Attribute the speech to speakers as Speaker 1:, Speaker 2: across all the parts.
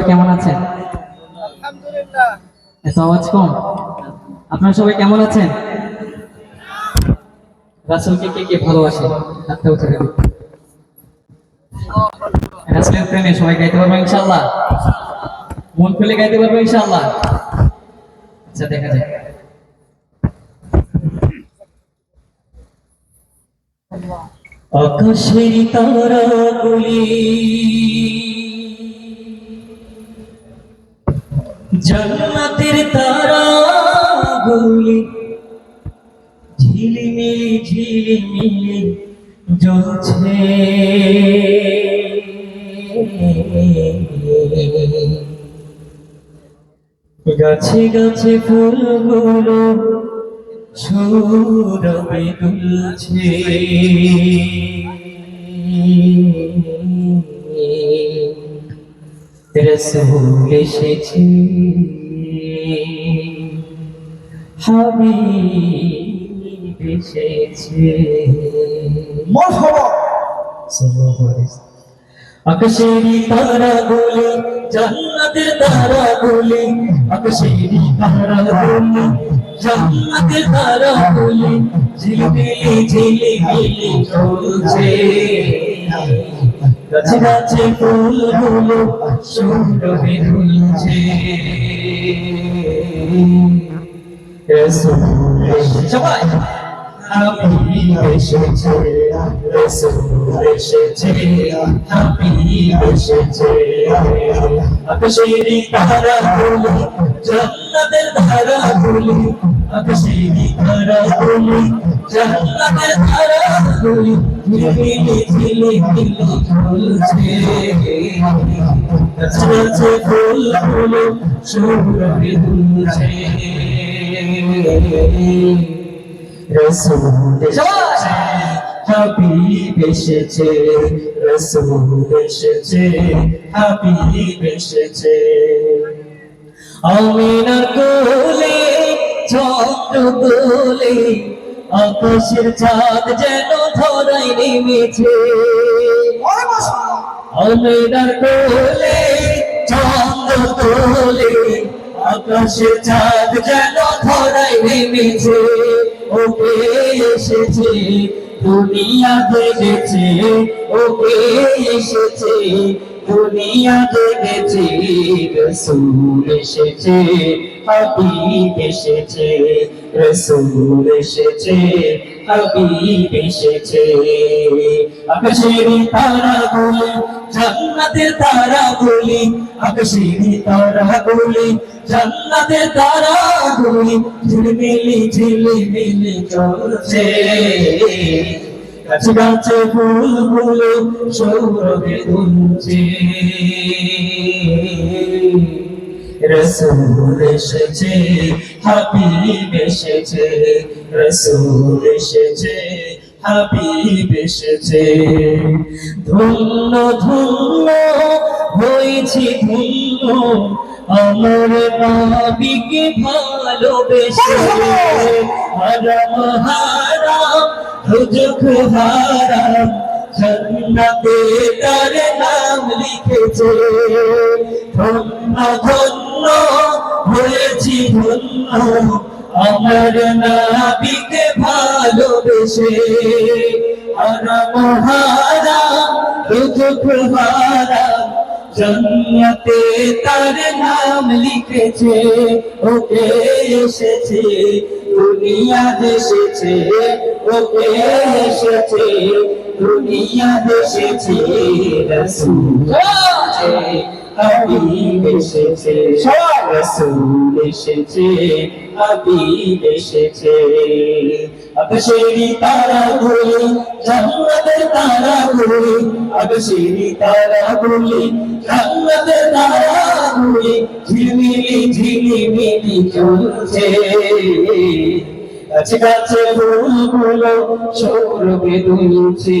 Speaker 1: সবাই কেমন আছেন? এত আওয়াজ কম? আপনারা সবাই কেমন আছেন? রাসুলকে কে কে ভালোবাসে? হাতটা উঠে দেবে রাসুলের প্রেমে সবাই গাইতে পারব ইনশাল্লাহ মন খুলে গাইতে পারব ইনশাল্লাহ আচ্ছা দেখা যাক। আকাশের তারাগুলি জান্নাতের তারাগুলি ঝিলিমিলি ঝিলিমিলি জ্বলছে। গাছে গাছে ফুলগুলো সৌরভে দুলছে। রসুল এসেছে। হাবিব এসেছে। আকাশেরি তারা বলে জান্নাতের তারা বলে আকাশেরি তারা বলে জান্নাতের তারা বলে ঝিলমিলি ঝিলিমিলি চলছে। গাছে গাছে ফুলগুলো সৌরভে রসুল সবাই হাবিব এসেছে রসুল ধারা বলে ধারা বলে ঝিলিমিলি ঝিলিমিলি ঝুলছে গাছে গাছে ফুলগুলো সৌরভে দুলছে রসুল আমিনার কোলে চন্দ্র দোলে আকাশের চাঁদ যেন ধরাই নেমেছে। আমিনার কোলে চন্দ্র তোলে, আকাশের চাঁদ যেন ধরাই নেমেছে। ওকে এসেছে, দুনিয়া দেখেছে। ওকে এসেছে, দুনিয়া দেখেছে। রসুল এসেছে, হাবিব এসেছে। রসুল এসেছে, হাবিব এসেছে। আকাশের তারা বলে জান্নাতের তারা বলি আকাশের তারা বলি জান্নাতের তারা বলি ঝিলমিলি ঝিলমিলি চলছে। গাছে গাছে ফুলগুলো সৌরভে দুলছে রসুল এসেছে, হাবিব এসেছে, রসুল এসেছে, হাবিব এসেছে। ধন্য ধন্য হয়েছি, ধন্য আমার নবীকে ভালোবেসে। হারাম হারাম, রুজুক, হারাম, জন্নতে তার নাম লিখেছে। ধন্য ধন্য হয়েছি ধন্য। আমার নাবিকে ভালোবেসে হারাম রুজুক হারাম জন্নতে তার নাম লিখেছে, ওকে এসেছে দুনিয়া দেশেছে ওকে এসেছে দুনিয়া দেশেছে রসুল হাবিব এসেছে রসুল এসেছে হাবিব এসেছে আকাশেরি তারা বলি জান্নাতের তারা বলি আকাশেরি তারা বলি জান্নাতের তারা বলি ঝিলমিলি ঝিলিমিলি চলছে কাছে কাছে ফুলগুলো সৌরভে দুলছে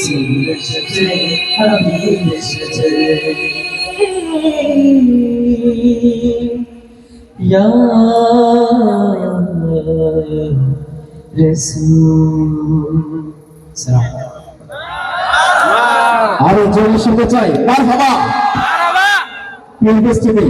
Speaker 1: রসুল এসেছে হাবিব এসেছে ইয়া রসুল সালাম
Speaker 2: আরও জোরে শুনতে চাই। মার বাবা প্রিয় উপস্থিতি